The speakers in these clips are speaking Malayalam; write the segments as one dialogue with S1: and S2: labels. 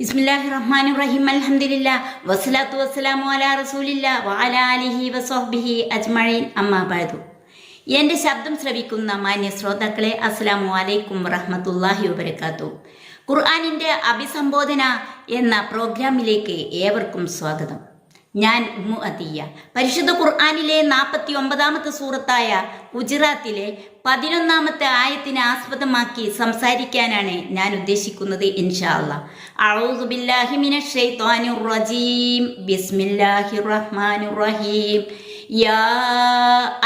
S1: ബിസ്മില്ലാഹി റഹ്മാൻ റഹീം അൽഹംദുലില്ലാ വസ്സലാത്തു വസ്സലാമു അലാ റസൂലില്ല വഅലാ ആലിഹി വസ്വഹ്ബിഹി അജ്മഈൻ. അമ്മാ ബഅദു. എന്റെ ശബ്ദം ശ്രവിക്കുന്ന മാന്യ ശ്രോതാക്കളെ അസ്സലാമു അലൈക്കും റഹ്മത്തുല്ലാഹി വബറകാത്തു. ഖുർആാനിന്റെ അഭിസംബോധന എന്ന പ്രോഗ്രാമിലേക്ക് ഏവർക്കും സ്വാഗതം. ഞാൻ ഉമ്മു അതിയ പരിശുദ്ധ ഖുർആനിലെ നാൽപ്പത്തി ഒമ്പതാമത്തെ സൂറത്തായ ഗുജറാത്തിലെ പതിനൊന്നാമത്തെ ആയത്തിനെ ആസ്പദമാക്കി സംസാരിക്കാനാണ് ഞാൻ ഉദ്ദേശിക്കുന്നത് ഇൻഷാ അല്ലാ അഊദു ബില്ലാഹി മിനശ് ശൈത്വാനിർ റജീം ബിസ്മില്ലാഹിർ റഹ്മാനിർ റഹീം യാ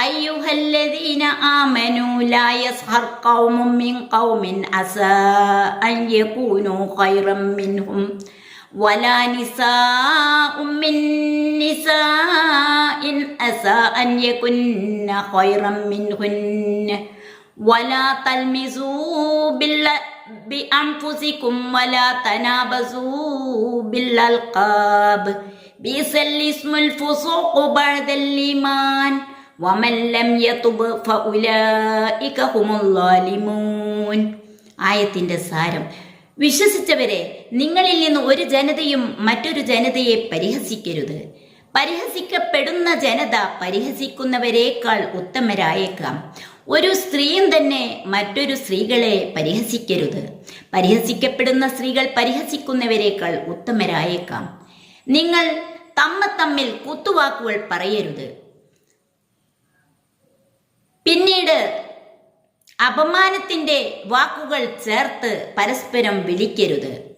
S1: അയ്യുഹല്ലദീന ആമനൂ ലാ യസ്ഹർ ഖൗമും മിൻ ഖൗമിൻ അസാ അൻ യകൂനൂ ഖൈറൻ മിൻഹും ولا نساء من نساء أسى أن يكن خيرا منهن ولا تلمزوا بال- بأنفسكم ولا تنابزوا بالألقاب بئس الاسم الفسوق بعد الإيمان ومن لم يتب فأولئك هم الظالمون ആയത്തിൻ്റെ സാരം വിശ്വസിച്ചവരെ നിങ്ങളിൽ നിന്ന് ഒരു ജനതയും മറ്റൊരു ജനതയെ പരിഹസിക്കരുത് പരിഹസിക്കപ്പെടുന്ന ജനത പരിഹസിക്കുന്നവരെക്കാൾ ഉത്തമരായേക്കാം. ഒരു സ്ത്രീയും തന്നെ മറ്റൊരു സ്ത്രീകളെ പരിഹസിക്കരുത്. പരിഹസിക്കപ്പെടുന്ന സ്ത്രീകൾ പരിഹസിക്കുന്നവരെക്കാൾ ഉത്തമരായേക്കാം. നിങ്ങൾ തമ്മ തമ്മിൽ കുത്തുവാക്കുകൾ പറയരുത്. പിന്നീട് അപമാനത്തിന്റെ വാക്കുകൾ ചേർത്ത് പരസ്പരം വിളിക്കരുത്.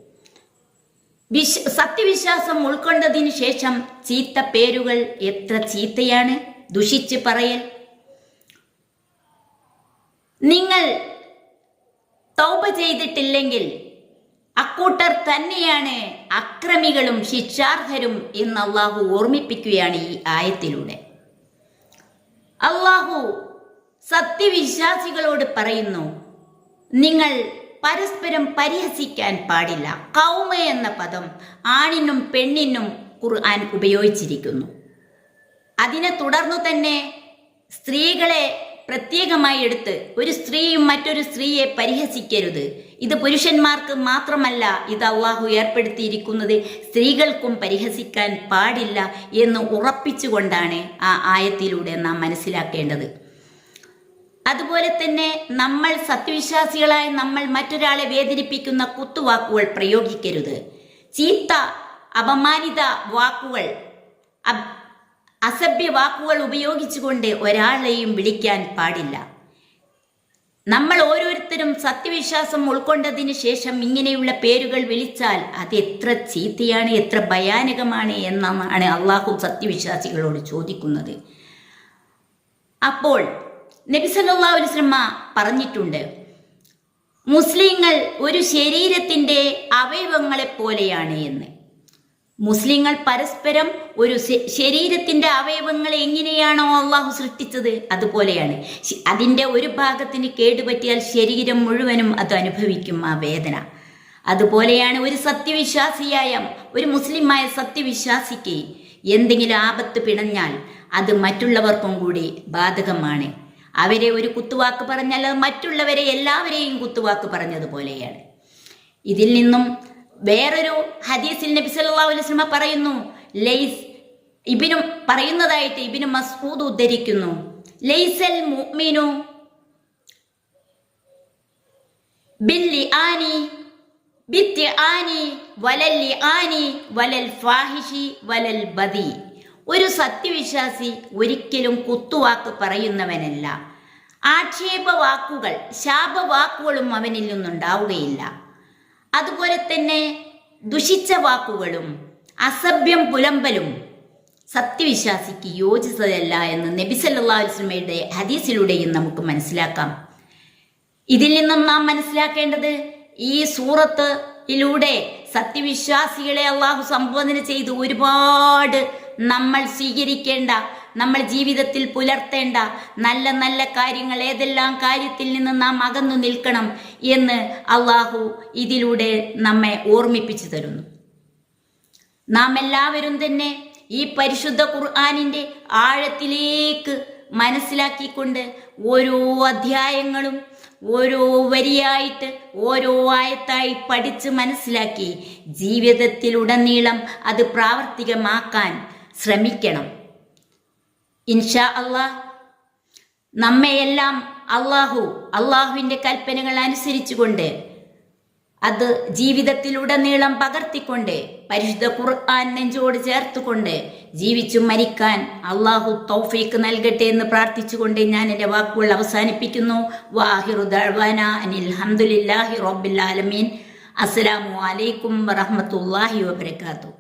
S1: വിശ് സത്യവിശ്വാസം ഉൾക്കൊണ്ടതിനു ശേഷം ചീത്ത പേരുകൾ എത്ര ചീത്തയാണ്? ദുഷിച്ച് പറയൽ. നിങ്ങൾ തൗപ ചെയ്തിട്ടില്ലെങ്കിൽ അക്കൂട്ടർ തന്നെയാണ് അക്രമികളും ശിക്ഷാർഹരും എന്ന് അള്ളാഹു ഓർമ്മിപ്പിക്കുകയാണ് ഈ ആയത്തിലൂടെ. അള്ളാഹു സത്യവിശ്വാസികളോട് പറയുന്നു നിങ്ങൾ പരസ്പരം പരിഹസിക്കാൻ പാടില്ല. കൗമ എന്ന പദം ആണിനും പെണ്ണിനും ഖുർആൻ ഉപയോഗിച്ചിരിക്കുന്നു. അതിനെ തുടർന്നു തന്നെ സ്ത്രീകളെ പ്രത്യേകമായി എടുത്ത് ഒരു സ്ത്രീയും മറ്റൊരു സ്ത്രീയെ പരിഹസിക്കരുത്. ഇത് പുരുഷന്മാർക്ക് മാത്രമല്ല ഇത് അള്ളാഹു ഏർപ്പെടുത്തിയിരിക്കുന്നത് സ്ത്രീകൾക്കും പരിഹസിക്കാൻ പാടില്ല എന്ന് ഉറപ്പിച്ചുകൊണ്ടാണ് ആ ആയത്തിലൂടെ നാം മനസ്സിലാക്കേണ്ടത്. അതുപോലെ തന്നെ നമ്മൾ സത്യവിശ്വാസികളായ നമ്മൾ മറ്റൊരാളെ വേദനിപ്പിക്കുന്ന കുത്തുവാക്കുകൾ പ്രയോഗിക്കരുത്. ചീത്ത അപമാനിത വാക്കുകൾ അസഭ്യ വാക്കുകൾ ഉപയോഗിച്ചുകൊണ്ട് ഒരാളെയും വിളിക്കാൻ പാടില്ല. നമ്മൾ ഓരോരുത്തരും സത്യവിശ്വാസം ഉൾക്കൊണ്ടതിന് ശേഷം ഇങ്ങനെയുള്ള പേരുകൾ വിളിച്ചാൽ അത് എത്ര ചീത്തയാണ് എത്ര ഭയാനകമാണ് എന്നാണ് അള്ളാഹു സത്യവിശ്വാസികളോട് ചോദിക്കുന്നത്. അപ്പോൾ നബി സല്ലല്ലാഹു അലൈഹി വസല്ലമ പറഞ്ഞിട്ടുണ്ട്. മുസ്ലിങ്ങൾ ഒരു ശരീരത്തിന്റെ അവയവങ്ങളെ പോലെയാണ് എന്ന്. മുസ്ലിങ്ങൾ പരസ്പരം ഒരു ശരീരത്തിന്റെ അവയവങ്ങളെ എങ്ങനെയാണോ അള്ളാഹു സൃഷ്ടിച്ചത് അതുപോലെയാണ്. അതിന്റെ ഒരു ഭാഗത്തിന് കേടുപറ്റിയാൽ ശരീരം മുഴുവനും അത് അനുഭവിക്കും ആ വേദന. അതുപോലെയാണ് ഒരു സത്യവിശ്വാസിയായ ഒരു മുസ്ലിമായ സത്യവിശ്വാസിക്ക് എന്തെങ്കിലും ആപത്ത് പിണഞ്ഞാൽ അത് മറ്റുള്ളവർക്കും കൂടി ബാധകമാണ്. അവരെ ഒരു കുത്തുവാക്ക് പറഞ്ഞാൽ മറ്റുള്ളവരെ എല്ലാവരെയും കുത്തുവാക്ക് പറഞ്ഞതുപോലെയാണ് ഇതിൽ നിന്നും വേറൊരു ഹദീസിൽ നബി സല്ലല്ലാഹു അലൈഹി വസല്ലം പറയുന്നു ലൈസ് ഇബിനും പറയുന്നതായിട്ട് ഇബിനു മസ്ഊദ് ഉദ്ധരിക്കുന്നു ലൈസൽ മുഅ്മിനു ബില്ലി ആനി ബിത്തി ആനി ആനി വലൽ ഫാഹിഷി വലൽ ബദി. ഒരു സത്യവിശ്വാസി ഒരിക്കലും കുത്തുവാക്ക് പറയുന്നവനല്ല. ആക്ഷേപ വാക്കുകൾ ശാപവാക്കുകളും അവനിൽ നിന്നുണ്ടാവുകയില്ല. അതുപോലെ തന്നെ ദുഷിച്ച വാക്കുകളും അസഭ്യം പുലമ്പലും സത്യവിശ്വാസിക്ക് യോജിച്ചതല്ല എന്ന് നബി വസല്ലമയുടെ ഹദീസിലൂടെയും നമുക്ക് മനസ്സിലാക്കാം. ഇതിൽ നിന്നും നാം മനസ്സിലാക്കേണ്ടത് ഈ സൂറത്ത് സത്യവിശ്വാസികളെ അള്ളാഹു സംബോധന ചെയ്ത് ഒരുപാട് നമ്മൾ സ്വീകരിക്കേണ്ട നമ്മൾ ജീവിതത്തിൽ പുലർത്തേണ്ട നല്ല നല്ല കാര്യങ്ങൾ ഏതെല്ലാം കാര്യത്തിൽ നിന്ന് നാം അകന്നു നിൽക്കണം എന്ന് അള്ളാഹു ഇതിലൂടെ നമ്മെ ഓർമ്മിപ്പിച്ചു തരുന്നു. നാം എല്ലാവരും തന്നെ ഈ പരിശുദ്ധ ഖുർആാനിന്റെ ആഴത്തിലേക്ക് മനസ്സിലാക്കിക്കൊണ്ട് ഓരോ അധ്യായങ്ങളും ഓരോ വരിയായിട്ട് ഓരോ ആയത്തായി പഠിച്ച് മനസ്സിലാക്കി ജീവിതത്തിലുടനീളം അത് പ്രാവർത്തികമാക്കാൻ ശ്രമിക്കണം. ഇൻഷാ അള്ളാഹ് നമ്മയെല്ലാം അള്ളാഹു അള്ളാഹുവിന്റെ കൽപ്പനകൾ അനുസരിച്ചുകൊണ്ട് അത് ജീവിതത്തിലുടനീളം പകർത്തിക്കൊണ്ട് പരിശുദ്ധ ഖുർആൻ നെഞ്ചോട് ചേർത്തുകൊണ്ട് ജീവിച്ചു മരിക്കാൻ അള്ളാഹു തൗഫീക്ക് നൽകട്ടെ എന്ന് പ്രാർത്ഥിച്ചുകൊണ്ട് ഞാൻ എന്റെ വാക്കുകൾ അവസാനിപ്പിക്കുന്നു. വാഹിറു ദഅ്വാന അനിൽ റബ്ബിൽ ആലമീൻ. അസ്സലാമു അലൈക്കും വറഹമത്തല്ലാഹി വബറകാതുഹു.